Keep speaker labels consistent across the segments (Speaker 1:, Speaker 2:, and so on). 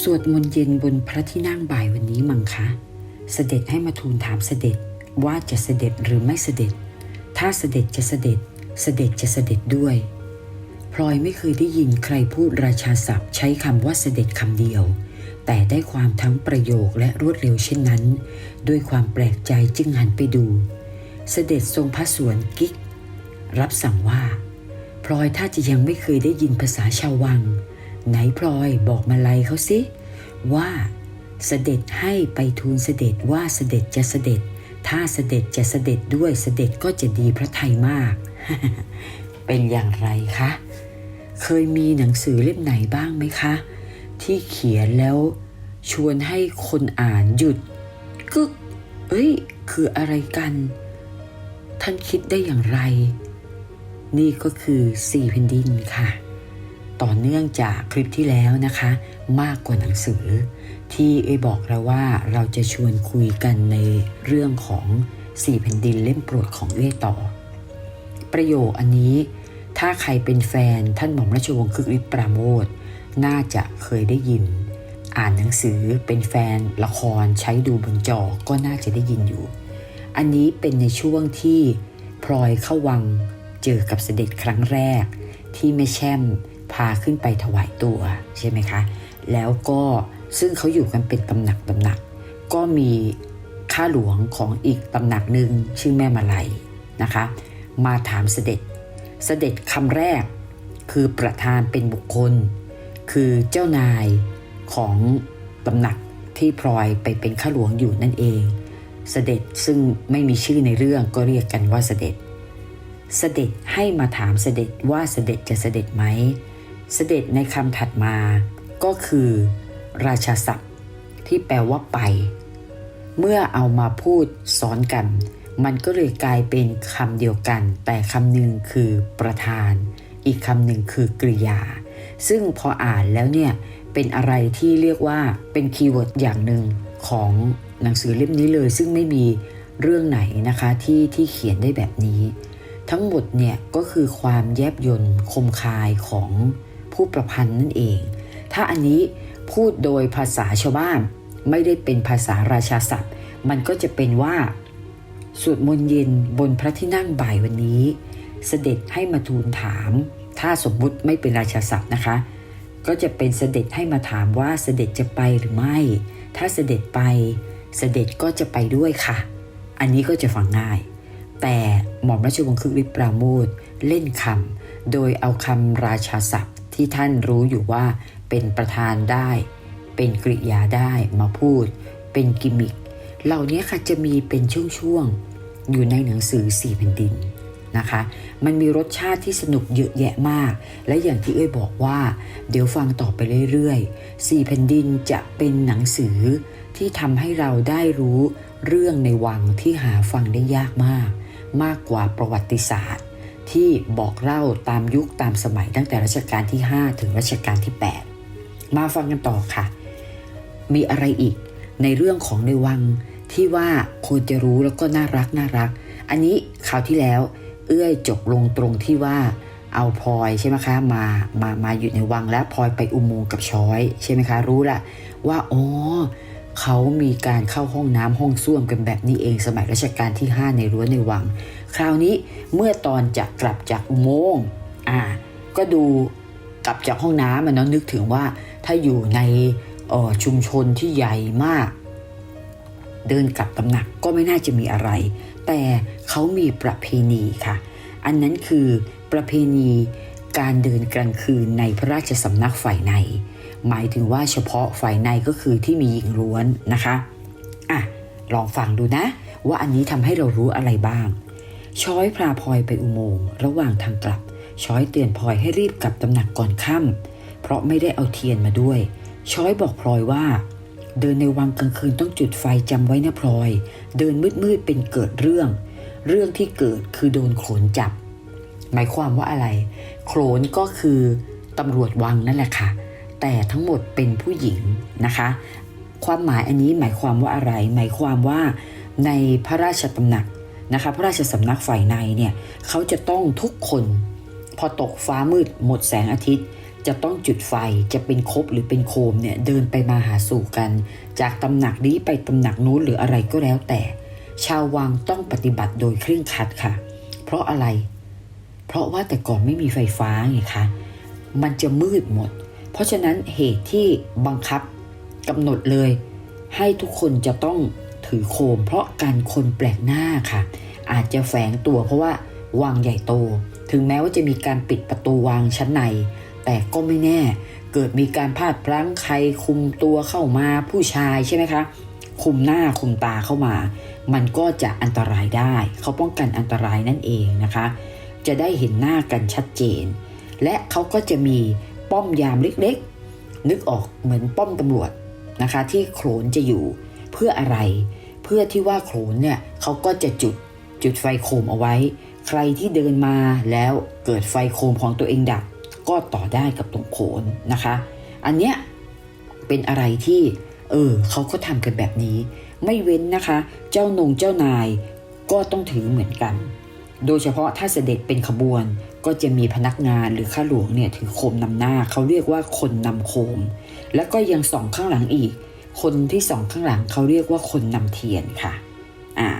Speaker 1: สวดมนต์เย็นบนพระที่นั่งบ่ายวันนี้มั้งคะ เสด็จให้มาทูลถามเสด็จว่าจะเสด็จหรือไม่เสด็จ ถ้าเสด็จจะเสด็จ เสด็จจะเสด็จด้วย พลอยไม่เคยได้ยินใครพูดราชาศัพท์ใช้คำว่าเสด็จคำเดียว แต่ได้ความทั้งประโยคและรวดเร็วเช่นนั้น ด้วยความแปลกใจจึงหันไปดู เสด็จทรงพระสวนกิ๊ก รับสั่งว่า พลอยถ้าจะยังไม่เคยได้ยินภาษาชาววัง ไหนพลอยบอกมาลัยเขาสิว่าเสด็จให้ไปทูลเสด็จว่าเสด็จจะเสด็จ ถ้าเสด็จจะเสด็จด้วยเสด็จก็จะดีพระไทยมาก เป็นอย่างไรคะ เคยมีหนังสือเล่มไหนบ้างไหมคะ ที่เขียนแล้วชวนให้คนอ่านหยุดกึกเอ้ย คืออะไรกัน ท่านคิดได้อย่างไร นี่ก็คือสี่แผ่นดินค่ะ ต่อเนื่องจากคลิปที่แล้วนะคะ มากกว่าหนังสือ ที่เอ้ยบอกเราว่าเราจะชวนคุยกันในเรื่องของสี่แผ่นดินเล่มโปรดของเอ้ยต่อ ประโยคอันนี้ถ้าใครเป็นแฟนท่านหม่อมราชวงศ์คึกฤทธิ์ปราโมทน่าจะเคยได้ยิน อ่านหนังสือเป็นแฟนละครใช้ดูบนจอก็น่าจะได้ยินอยู่ อันนี้เป็นในช่วงที่พลอยเข้าวังเจอกับเสด็จครั้งแรก ที่แม่แช่ม พาขึ้นไปถวายตัวใช่ไหมคะ แล้วก็ซึ่งเขาอยู่กันเป็นตำหนักตำหนัก ก็มีข้าหลวงของอีกตำหนักหนึ่งชื่อแม่มาลัยนะคะ มาถามเสด็จ เสด็จคำแรกคือประธานเป็นบุคคล คือเจ้านายของตำหนักที่พลอยไปเป็นข้าหลวงอยู่นั่นเอง เสด็จซึ่งไม่มีชื่อในเรื่องก็เรียกกันว่าเสด็จ เสด็จให้มาถามเสด็จว่าเสด็จจะเสด็จไหม เสด็จในคำถัดมา ก็คือ ราชาศัพท์ ที่แปลว่าไป เมื่อเอามาพูดซ้อนกัน มันก็เลยกลายเป็นคำเดียวกัน แต่คำหนึ่งคือประธาน อีกคำหนึ่งคือกริยา ซึ่งพออ่านแล้วเนี่ยเป็นอะไรที่เรียกว่าเป็นคีย์เวิร์ดอย่างหนึ่งของหนังสือเล่มนี้เลย ซึ่งไม่มีเรื่องไหนนะคะที่ที่เขียนได้แบบนี้ ทั้งหมดเนี่ยก็คือความแยบยนต์คมคายของ ผู้ประพันธ์นั่นเอง ถ้าอันนี้พูดโดยภาษาชาวบ้าน ไม่ได้เป็นภาษาราชาศัพท์ มันก็จะเป็นว่าสวดมนต์เย็นบนพระที่นั่งบ่ายวันนี้ เสด็จให้มาทูลถาม ถ้าสมมุติไม่เป็นราชาศัพท์นะคะ ก็จะเป็นเสด็จให้มาถามว่าเสด็จจะไปหรือไม่ ถ้าเสด็จไป เสด็จก็จะไปด้วยค่ะ อันนี้ก็จะฟังง่าย แต่หม่อมราชวงศ์คึกฤทธิ์ปราโมทเล่นคำโดยเอาคำราชาศัพท์ ที่ท่านรู้อยู่ว่าเป็นประธานได้ เป็นกริยาได้มาพูด เป็นกิมมิคเหล่านี้ค่ะจะมีเป็นช่วงๆอยู่ในหนังสือสี่แผ่นดินนะคะ มันมีรสชาติที่สนุกเยอะแยะมาก และอย่างที่เอ้ยบอกว่า เดี๋ยวฟังต่อไปเรื่อยๆสี่แผ่นดินจะเป็นหนังสือที่ทำให้เราได้รู้เรื่องในวังที่หาฟังได้ยากมาก มากกว่าประวัติศาสตร์ ที่บอกเล่าตามยุคตามสมัยตั้งแต่รัชกาลที่ 5 ถึงรัชกาลที่ 8 มาฟังกันต่อค่ะ มีอะไรอีกในเรื่องของในวังที่ว่าควรจะรู้แล้วก็น่ารักน่ารัก อันนี้คราวที่แล้ว เอื้อยจบลงตรงที่ว่าเอาพลอยใช่ไหมคะมามามาอยู่ในวังแล้วพลอยไปอุโมงค์กับช้อยใช่ไหมคะรู้ละว่าอ๋อเขามีการเข้าห้องน้ำห้องส้วมกันแบบนี้เองสมัยรัชกาลที่ 5 ในรั้วในวัง คราวนี้เมื่อตอนจะกลับจากอุโมงค์อ่าก็ดูกลับจากห้องน้ำมันเนาะนึกถึงว่าถ้าอยู่ในออชุมชนที่ใหญ่มาก เดินกลับตำหนักก็ไม่น่าจะมีอะไร แต่เขามีประเพณีค่ะ อันนั้นคือประเพณีการเดินกลางคืนในพระราชสำนักฝ่ายใน หมายถึงว่าเฉพาะฝ่ายในก็คือที่มีหญิงล้วนนะคะอะลองฟังดูนะ ว่าอันนี้ทำให้เรารู้อะไรบ้าง ช้อยพาพลอยไปอุโมงค์ระหว่างทางกลับ ช้อยเตือนพลอยให้รีบกลับตำหนักก่อนค่ำเพราะไม่ได้เอาเทียนมาด้วย ช้อยบอกพลอยว่า เดินในวังกลางคืนต้องจุดไฟจำไว้นะพลอย เดินมืดๆเป็นเกิดเรื่อง เรื่องที่เกิดคือโดนโขนจับ หมายความว่าอะไร โขนก็คือตำรวจวังนั่นแหละค่ะ แต่ทั้งหมดเป็นผู้หญิงนะคะ ความหมายอันนี้หมายความว่าอะไร หมายความว่าในพระราชตำหนัก นะคะพระราชสำนักฝ่ายในเนี่ยเขาจะต้องทุกคน พอตกฟ้ามืดหมดแสงอาทิตย์ จะต้องจุดไฟจะเป็นคบหรือเป็นโคมเนี่ยเดินไปมาหาสู่กัน จากตำหนักนี้ไปตำหนักนู้นหรืออะไรก็แล้วแต่ ชาววังต้องปฏิบัติโดยเคร่งครัดค่ะ เพราะอะไร เพราะว่าแต่ก่อนไม่มีไฟฟ้าไงคะมันจะมืดหมด เพราะฉะนั้นเหตุที่บังคับกำหนดเลย ให้ทุกคนจะต้อง ถือโคม เพราะการคนแปลกหน้าค่ะ อาจจะแฝงตัวเพราะว่าวังใหญ่โต ถึงแม้ว่าจะมีการปิดประตูวังชั้นใน แต่ก็ไม่แน่ เกิดมีการพลาดพลั้งใครคุมตัวเข้ามาผู้ชายใช่ไหมคะ คุมหน้าคุมตาเข้ามา มันก็จะอันตรายได้ เขาป้องกันอันตรายนั่นเองนะคะ จะได้เห็นหน้ากันชัดเจน และเขาก็จะมีป้อมยามเล็กๆ นึกออกเหมือนป้อมตำรวจนะคะ ที่โขนจะอยู่เพื่ออะไร พื่อที่ว่าโขนเนี่ยเขาก็จะจุดจุดไฟโคมเอาไว้ ใครที่เดินมาแล้วเกิดไฟโคมของตัวเองดับ ก็ต่อได้กับตรงโขนนะคะ อันเนี้ยเป็นอะไรที่เออเขาก็ทำกันแบบนี้ ไม่เว้นนะคะ เจ้านงเจ้านายก็ต้องถือเหมือนกัน โดยเฉพาะถ้าเสด็จเป็นขบวนก็จะมีพนักงานหรือข้าหลวงเนี่ยถือโคมนำหน้าเขาเรียกว่าคนนำโคม แล้วก็ยังส่องข้างหลังอีก คนที่ส่องข้างหลังเขาเรียกว่าคนนำเทียนค่ะอ่า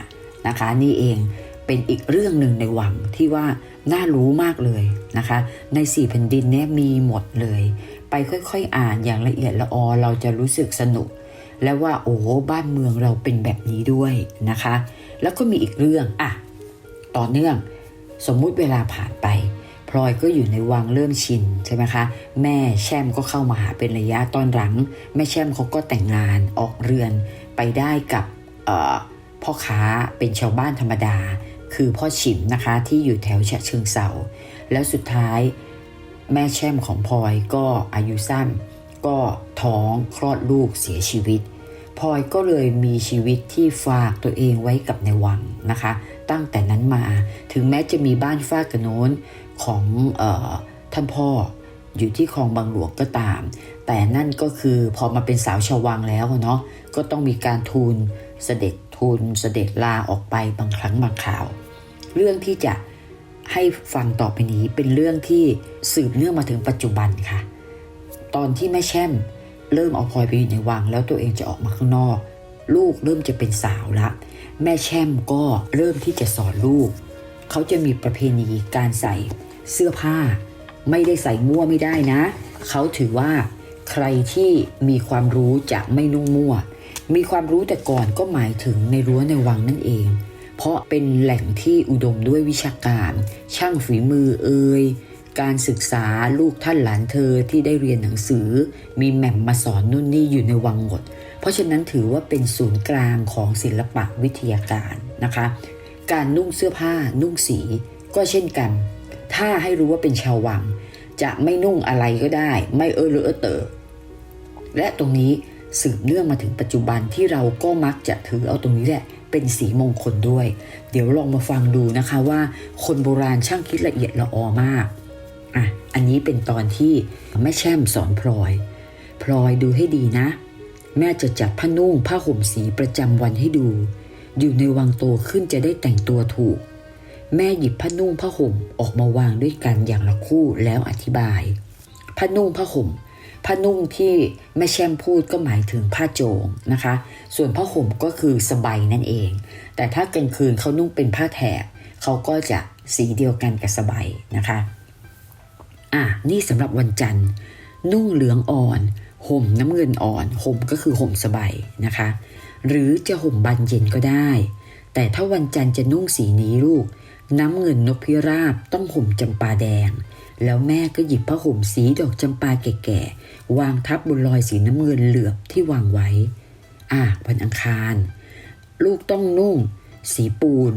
Speaker 1: นะคะนี่เองเป็นอีกเรื่องหนึ่งในวังที่ว่าน่ารู้มากเลยนะคะ ในสี่แผ่นดินเนี่ยมีหมดเลย ไปค่อยๆอ่านอย่างละเอียดละออเราจะรู้สึกสนุก และว่าโอ้บ้านเมืองเราเป็นแบบนี้ด้วยนะคะ แล้วก็มีอีกเรื่องอะต่อเนื่องสมมุติเวลาผ่านไป พลอยก็อยู่ในวังเริ่มชินใช่ไหมคะ แม่แช่มก็เข้ามาหาเป็นระยะตอนหลัง แม่แช่มเขาก็แต่งงานออกเรือนไปได้กับพ่อค้าเป็นชาวบ้านธรรมดา คือพ่อฉิมนะคะที่อยู่แถวฉะเชิงเซาแล้วสุดท้ายแม่แช่มของพลอยก็อายุสั้น ก็ท้องคลอดลูกเสียชีวิต พลอยก็เลยมีชีวิตที่ฝากตัวเองไว้กับในวังนะคะ ตั้งแต่นั้นมาถึงแม้จะมีบ้านฝ้ากระโน้นของออท่านพ่ออยู่ที่คลองบางหลวงก็ตาม แต่นั่นก็คือพอมาเป็นสาวชาววังแล้วเนาะก็ต้องมีการทูลเสด็จทูลเสด็จลาออกไปบางครั้งบางคราว เรื่องที่จะให้ฟังต่อไปนี้เป็นเรื่องที่สืบเนื่องมาถึงปัจจุบันค่ะ ตอนที่แม่แช่ม เริ่มเอาพลอยไปอยู่ในวัง แล้วตัวเองจะออกมาข้างนอก ลูกเริ่มจะเป็นสาวละ แม่แช่มก็เริ่มที่จะสอนลูก เขาจะมีประเพณีการใส่เสื้อผ้า ไม่ได้ใส่มั่วไม่ได้นะ เขาถือว่าใครที่มีความรู้จะไม่นุ่งมั่ว มีความรู้แต่ก่อนก็หมายถึงในรั้วในวังนั่นเอง เพราะเป็นแหล่งที่อุดมด้วยวิชาการ ช่างฝีมือเอ่ย การศึกษาลูกท่านหลานเธอที่ได้เรียนหนังสือ มีแหม่มมาสอนนู่นนี่อยู่ในวังหมด เพราะฉะนั้นถือว่าเป็นศูนย์กลางของศิลปะวิทยาการนะคะ การนุ่งเสื้อผ้านุ่งสีก็เช่นกัน ถ้าให้รู้ว่าเป็นชาววัง จะไม่นุ่งอะไรก็ได้ ไม่เออเลอะเออเตอและตรงนี้สืบเนื่องมาถึงปัจจุบันที่เราก็มักจะถือเอาตรงนี้แหละเป็นสีมงคลด้วย เดี๋ยวลองมาฟังดูนะคะว่า คนโบราณช่างคิดละเอียดละออมาก อะอันนี้เป็นตอนที่แม่แช่มสอนพลอย พลอยดูให้ดีนะ แม่จะจัดผ้านุ่งผ้าห่มสีประจำวันให้ดู อยู่ในวังโตขึ้นจะได้แต่งตัวถูก แม่หยิบผ้านุ่งผ้าห่มออกมาวางด้วยกันอย่างละคู่แล้วอธิบายผ้านุ่งผ้าห่มผ้านุ่งที่แม่แช่มพูดก็หมายถึงผ้าโจงนะคะ ส่วนผ้าห่มก็คือสบายนั่นเอง แต่ถ้ากลางคืนเขานุ่งเป็นผ้าแถบเขาก็จะสีเดียวกันกับสบายนะคะ อะนี่สำหรับวันจันทร์ นุ่งเหลืองอ่อน ห่มน้ำเงินอ่อน ห่มก็คือห่มสบายนะคะ หรือจะห่มบานเย็นก็ได้ แต่ถ้าวันจันทร์จะนุ่งสีนี้ลูก น้ำเงินนกพิราบต้องห่มจำปาแดง แล้วแม่ก็หยิบผ้าห่มสีดอกจำปาแก่ๆวางทับบนรอยสีน้ำเงินเหลือบที่วางไว้ อะวันอังคาร ลูกต้องนุ่ง สีปูน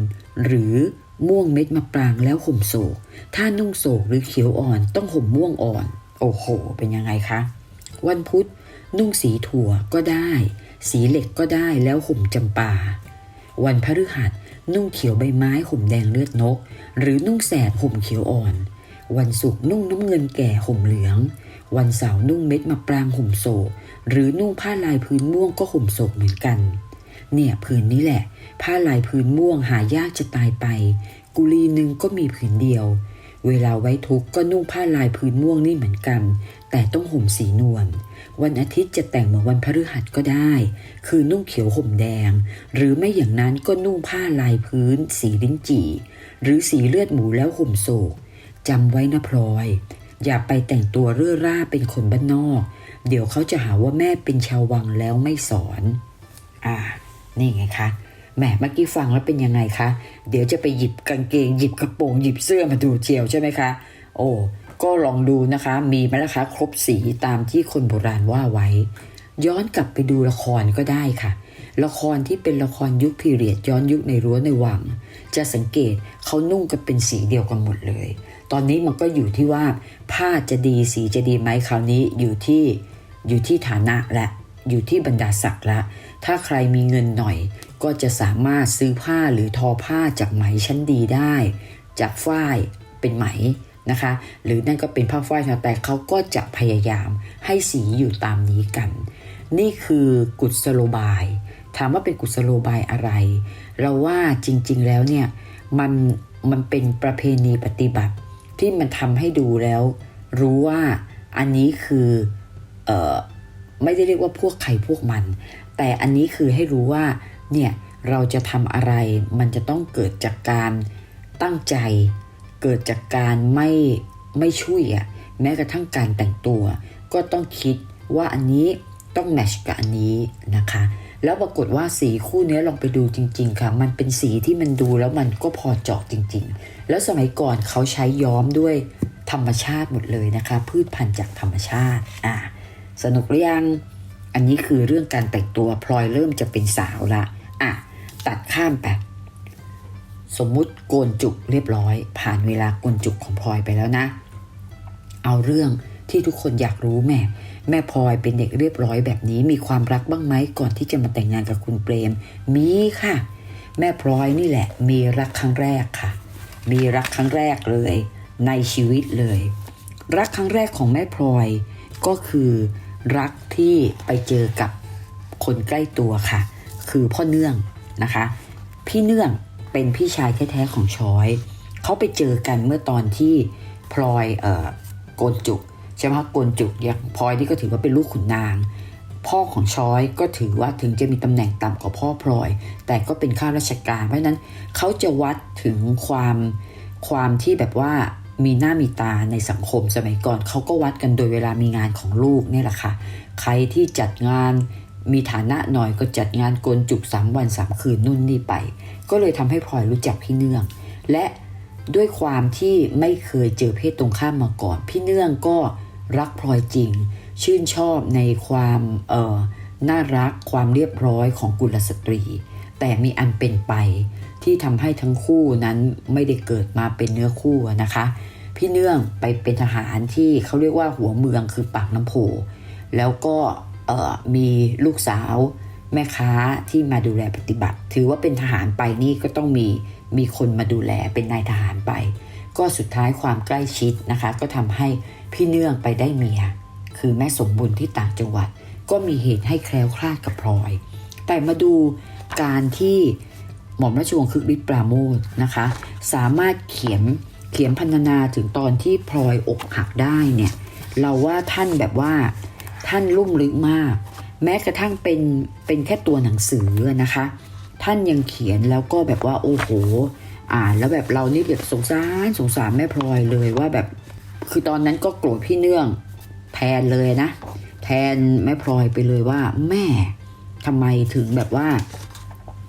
Speaker 1: หรือ ม่วงเม็ดมะปรางแล้วห่มโศก ถ้านุ่งโศกหรือเขียวอ่อนต้องห่มม่วงอ่อน โอ้โห เป็นยังไงคะ วันพุธ นุ่งสีถั่วก็ได้ สีเหล็กก็ได้แล้วห่มจำปา วันพฤหัส นุ่งเขียวใบไม้ห่มแดงเลือดนก หรือนุ่งแสดห่มเขียวอ่อน วันศุกร์นุ่งน้ำเงินแก่ห่มเหลือง วันเสาร์นุ่งเม็ดมะปรางห่มโศก หรือนุ่งผ้าลายพื้นม่วงก็ห่มโศกเหมือนกัน เนี่ยผืนนี้แหละ ผ้าลายพื้นม่วงหายากจะตายไป กุลีหนึ่งก็มีผืนเดียว เวลาไว้ทุกก็นุ่งผ้าลายพื้นม่วงนี่เหมือนกัน แต่ต้องห่มสีนวลวันอาทิตย์จะแต่งเหมือนวันพฤหัสก็ได้ คือนุ่งเขียวห่มแดง หรือไม่อย่างนั้นก็นุ่งผ้าลายพื้น สีลิ้นจี่ หรือสีเลือดหมูแล้วห่มโศกจำไว้นะพลอย อย่าไปแต่งตัวเรื่อร่าเป็นคนบ้านนอก เดี๋ยวเขาจะหาว่าแม่เป็นชาววังแล้วไม่สอน อ่า นี่ไงคะแหมเมื่อกี้ฟังแล้วเป็นยังไงคะ เดี๋ยวจะไปหยิบกางเกงหยิบกระโปรงหยิบเสื้อมาดูเจียวใช่ไหมคะ โอ้ก็ลองดูนะคะ มีไหมล่ะคะ ครบสีตามที่คนโบราณว่าไว้ ย้อนกลับไปดูละครก็ได้ค่ะ ละครที่เป็นละครยุคพีเรียดย้อนยุคในรั้วในวัง จะสังเกตเขานุ่งกันเป็นสีเดียวกันหมดเลย ตอนนี้มันก็อยู่ที่ว่าผ้าจะดีสีจะดีไหมคราวนี้อยู่ที่อยู่ที่ฐานะและ อยู่ที่บรรดาศักดิ์ละ ถ้าใครมีเงินหน่อย ก็จะสามารถซื้อผ้าหรือทอผ้าจากไหมชั้นดีได้ จากฝ้ายเป็นไหมนะคะ หรือนั่นก็เป็นผ้าฝ้ายแต่เขาก็จะพยายามให้สีอยู่ตามนี้กัน นี่คือกุศโลบาย ถามว่าเป็นกุศโลบายอะไร เราว่าจริงๆแล้วเนี่ยมันมันเป็นประเพณีปฏิบัติที่มันทำให้ดูแล้ว รู้ว่าอันนี้คืออ ไม่ได้เรียกว่าพวกใครพวกมัน แต่อันนี้คือให้รู้ว่าเนี่ยเราจะทำอะไรมันจะต้องเกิดจากการตั้งใจ เกิดจากการไม่ไม่ช่วยอะแม้กระทั่งการแต่งตัว ก็ต้องคิดว่าอันนี้ต้องแมชกับอันนี้นะคะ แล้วปรากฏว่าสีคู่นี้ลองไปดูจริง ๆ ค่ะ มันเป็นสีที่มันดูแล้วมันก็พอเจาะจริง ๆ แล้วสมัยก่อนเขาใช้ย้อมด้วยธรรมชาติหมดเลยนะคะ พืชพันธุ์จากธรรมชาติอะ สนุกหรือยัง อันนี้คือเรื่องการแต่งตัวพลอยเริ่มจะเป็นสาวละอะ ตัดข้ามไปสมมุติโกนจุกเรียบร้อย ผ่านเวลาโกนจุกของพลอยไปแล้วนะ เอาเรื่องที่ทุกคนอยากรู้แม่ แม่พลอยเป็นเด็กเรียบร้อยแบบนี้มีความรักบ้างไหมก่อนที่จะมาแต่งงานกับคุณเปรม มีค่ะ แม่พลอยนี่แหละ มีรักครั้งแรกค่ะ มีรักครั้งแรกเลย ในชีวิตเลย รักครั้งแรกของแม่พลอยก็คือ รักที่ไปเจอกับคนใกล้ตัวค่ะ คือพ่อเนื่องนะคะ พี่เนื่องเป็นพี่ชายแท้ๆของช้อย เขาไปเจอกันเมื่อตอนที่พลอยเอ่อโกนจุกใช่ไหมโกนจุกย่างพลอยนี่ก็ถือว่าเป็นลูกขุนนาง พ่อของช้อยก็ถือว่าถึงจะมีตำแหน่งต่ำกว่าพ่อพลอย แต่ก็เป็นข้าราชการ เพราะฉะนั้นเขาจะวัดถึงความความที่แบบว่า มีหน้ามีตาในสังคมสมัยก่อนเขาก็วัดกันโดยเวลามีงานของลูกนี่แหละค่ะ ใครที่จัดงานมีฐานะหน่อยก็จัดงานโกนจุกสามวันสามคืนนู่นนี่ไป ก็เลยทำให้พลอยรู้จักพี่เนื่อง และด้วยความที่ไม่เคยเจอเพศตรงข้ามมาก่อน พี่เนื่องก็รักพลอยจริง ชื่นชอบในความเอ่อน่ารักความเรียบร้อยของกุลสตรี แต่มีอันเป็นไป ที่ทำให้ทั้งคู่นั้นไม่ได้เกิดมาเป็นเนื้อคู่นะคะ พี่เนื่องไปเป็นทหารที่เขาเรียกว่าหัวเมืองคือปากน้ำโพแล้วก็มีลูกสาวแม่ค้าที่มาดูแลปฏิบัติ ถือว่าเป็นทหารไปนี่ก็ต้องมีมีคนมาดูแลเป็นนายทหารไป ก็สุดท้ายความใกล้ชิดนะคะ ก็ทำให้พี่เนื่องไปได้เมีย คือแม่สมบุญที่ต่างจังหวัด ก็มีเหตุให้แคล้วคลาดกับพลอย แต่มาดู การที่หม่อมราชวงศ์คึกฤทธิ์ปราโมทนะคะ สามารถเขียนเขียนพันนาถึงตอนที่พลอยอกหักได้เนี่ยเราว่าท่านแบบว่าท่านลุ่มลึกมาก แม้กระทั่งเป็นเป็นแค่ตัวหนังสือนะคะ ท่านยังเขียนแล้วก็แบบว่าโอ้โห อ่านแล้วแบบเรานี่แบบสงสารสงสารแม่พลอยเลยว่าแบบคือตอนนั้นก็โกรธพี่เนื่องแทนเลยนะ แทนแม่พลอยไปเลยว่าแม่ทำไมถึงแบบว่า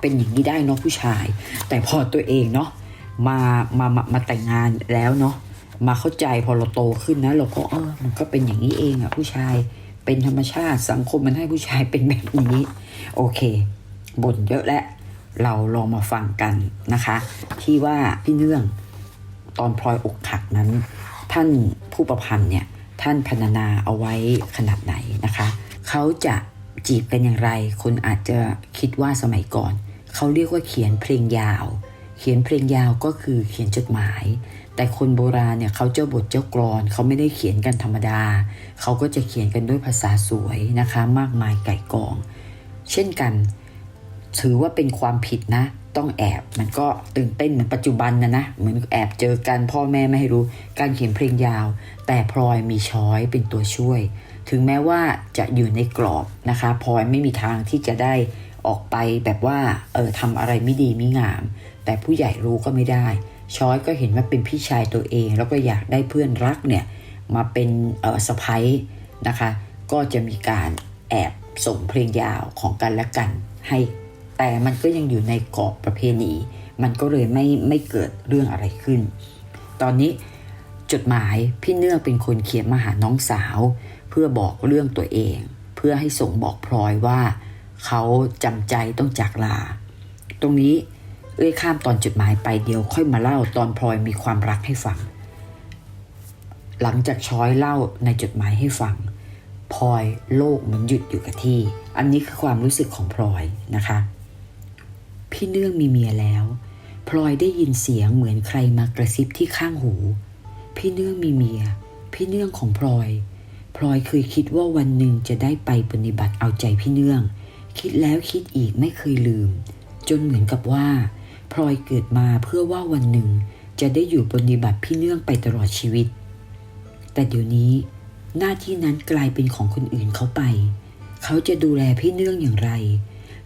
Speaker 1: เป็นอย่างนี้ได้เนาะผู้ชาย แต่พอตัวเองเนาะมามามามาแต่งงานแล้วเนาะมาเข้าใจพอเราโตขึ้นนะ เราก็เออมันก็เป็นอย่างนี้เองอะผู้ชายเป็นธรรมชาติสังคมมันให้ผู้ชายเป็นแบบนี้ โอเคบ่นเยอะแล้วเราลองมาฟังกันนะคะ ที่ว่าพี่เนื่องตอนพลอยอกหักนั้น ท่านผู้ประพันธ์เนี่ยท่านพรรณนาเอาไว้ขนาดไหนนะคะ เขาจะจีบกันอย่างไร คนอาจจะคิดว่าสมัยก่อน เขาเรียกว่าเขียนเพลงยาว เขียนเพลงยาวก็คือเขียนจดหมาย แต่คนโบราณเนี่ยเขาเจ้าบทเจ้ากรอนเขาไม่ได้เขียนกันธรรมดา เขาก็จะเขียนกันด้วยภาษาสวยนะคะ มากมายไก่กอง เช่นกัน ถือว่าเป็นความผิดนะ ต้องแอบมันก็ตื่นเต้นเหมือนปัจจุบันนะนะเหมือนแอบเจอกันพ่อแม่ไม่ให้รู้ การเขียนเพลงยาว แต่พลอยมีช้อยเป็นตัวช่วย ถึงแม้ว่าจะอยู่ในกรอบนะคะพลอยไม่มีทางที่จะได้ ออกไปแบบว่าเออทำอะไรไม่ดีไม่งาม แต่ผู้ใหญ่รู้ก็ไม่ได้ ช้อยก็เห็นว่าเป็นพี่ชายตัวเอง แล้วก็อยากได้เพื่อนรักเนี่ยมาเป็นเออสะพ้ยนะคะ ก็จะมีการแอบส่งเพลงยาวของกันและกันให้ แต่มันก็ยังอยู่ในกรอบประเพณี มันก็เลยไม่ไม่เกิดเรื่องอะไรขึ้น ตอนนี้จดหมายพี่เนื่องเป็นคนเขียนมาหาน้องสาว เพื่อบอกเรื่องตัวเอง เพื่อให้ส่งบอกพลอยว่า เขาจำใจต้องจากลา ตรงนี้เอ้ยข้ามตอนจดหมายไปเดียวค่อยมาเล่าตอนพลอยมีความรักให้ฟัง หลังจากช้อยเล่าในจดหมายให้ฟังพลอยโลกเหมือนหยุดอยู่กับที่ อันนี้คือความรู้สึกของพลอยนะคะ พี่เนื่องมีเมียแล้ว พลอยได้ยินเสียงเหมือนใครมากระซิบที่ข้างหู พี่เนื่องมีเมีย พี่เนื่องของพลอย พลอยเคยคิดว่าวันหนึ่งจะได้ไปปฏิบัติเอาใจพี่เนื่อง คิดแล้วคิดอีกไม่เคยลืม จนเหมือนกับว่า พลอยเกิดมาเพื่อว่าวันหนึ่ง จะได้อยู่ปฏิบัติพี่เนื่องไปตลอดชีวิต แต่เดี๋ยวนี้ หน้าที่นั้นกลายเป็นของคนอื่นเขาไป เขาจะดูแลพี่เนื่องอย่างไร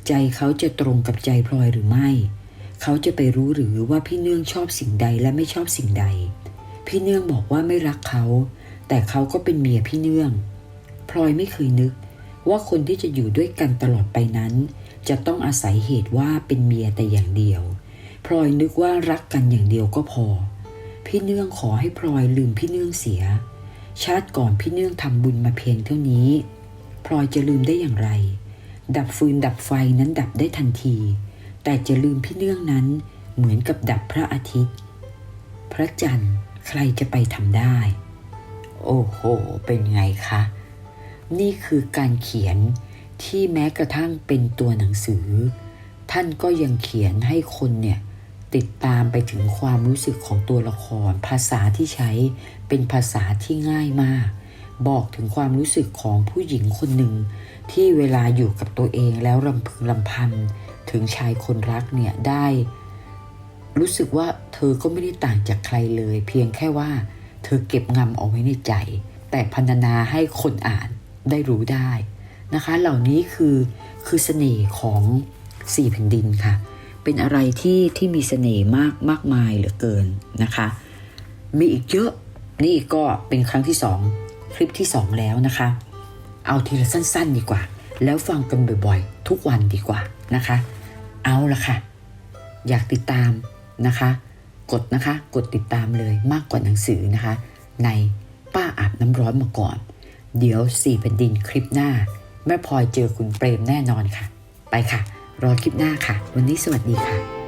Speaker 1: ใจเขาจะตรงกับใจพลอยหรือไม่ เขาจะไปรู้หรือว่าพี่เนื่องชอบสิ่งใดและไม่ชอบสิ่งใด พี่เนื่องบอกว่าไม่รักเขา แต่เขาก็เป็นเมียพี่เนื่อง พลอยไม่เคยนึก ว่าคนที่จะอยู่ด้วยกันตลอดไปนั้น จะต้องอาศัยเหตุว่าเป็นเมียแต่อย่างเดียวพลอยนึกว่ารักกันอย่างเดียวก็พอ พี่เนื่องขอให้พลอยลืมพี่เนื่องเสีย ชาติก่อนพี่เนื่องทำบุญมาเพียงเท่านี้พลอยจะลืมได้อย่างไร ดับฟืนดับไฟนั้นดับได้ทันที แต่จะลืมพี่เนื่องนั้นเหมือนกับดับพระอาทิตย์ พระจันทร์ใครจะไปทำได้ โอ้โห เป็นไงคะ นี่คือการเขียนที่แม้กระทั่งเป็นตัวหนังสือ ท่านก็ยังเขียนให้คนเนี่ยติดตามไปถึงความรู้สึกของตัวละคร ภาษาที่ใช้เป็นภาษาที่ง่ายมาก บอกถึงความรู้สึกของผู้หญิงคนหนึ่ง ที่เวลาอยู่กับตัวเองแล้วรำพึงลำพันถึงชายคนรักเนี่ยได้ รู้สึกว่าเธอก็ไม่ได้ต่างจากใครเลย เพียงแค่ว่า เธอเก็บงำเอาไว้ในใจ แต่พรรณนาให้คนอ่าน ได้รู้ได้นะคะ เหล่านี้คือคือเสน่ห์ของสี่แผ่นดินค่ะ เป็นอะไรที่ที่มีเสน่ห์มากมากมายเหลือเกินนะคะ มีอีกเยอะนี่ก็เป็นครั้งที่สองคลิปที่สองแล้วนะคะ เอาทีละสั้น ๆ ดีกว่า แล้วฟังกันบ่อยๆ ทุกวันดีกว่านะคะ เอาละค่ะ อยากติดตามนะคะ กดนะคะ กดติดตามเลยมากกว่าหนังสือนะคะ ในป้าอาบน้ำร้อนมาก่อน เดี๋ยวสี่แผ่นดินคลิปหน้า แม่พลอยเจอคุณเปรมแน่นอนค่ะ ไปค่ะ รอคลิปหน้าค่ะ วันนี้สวัสดีค่ะ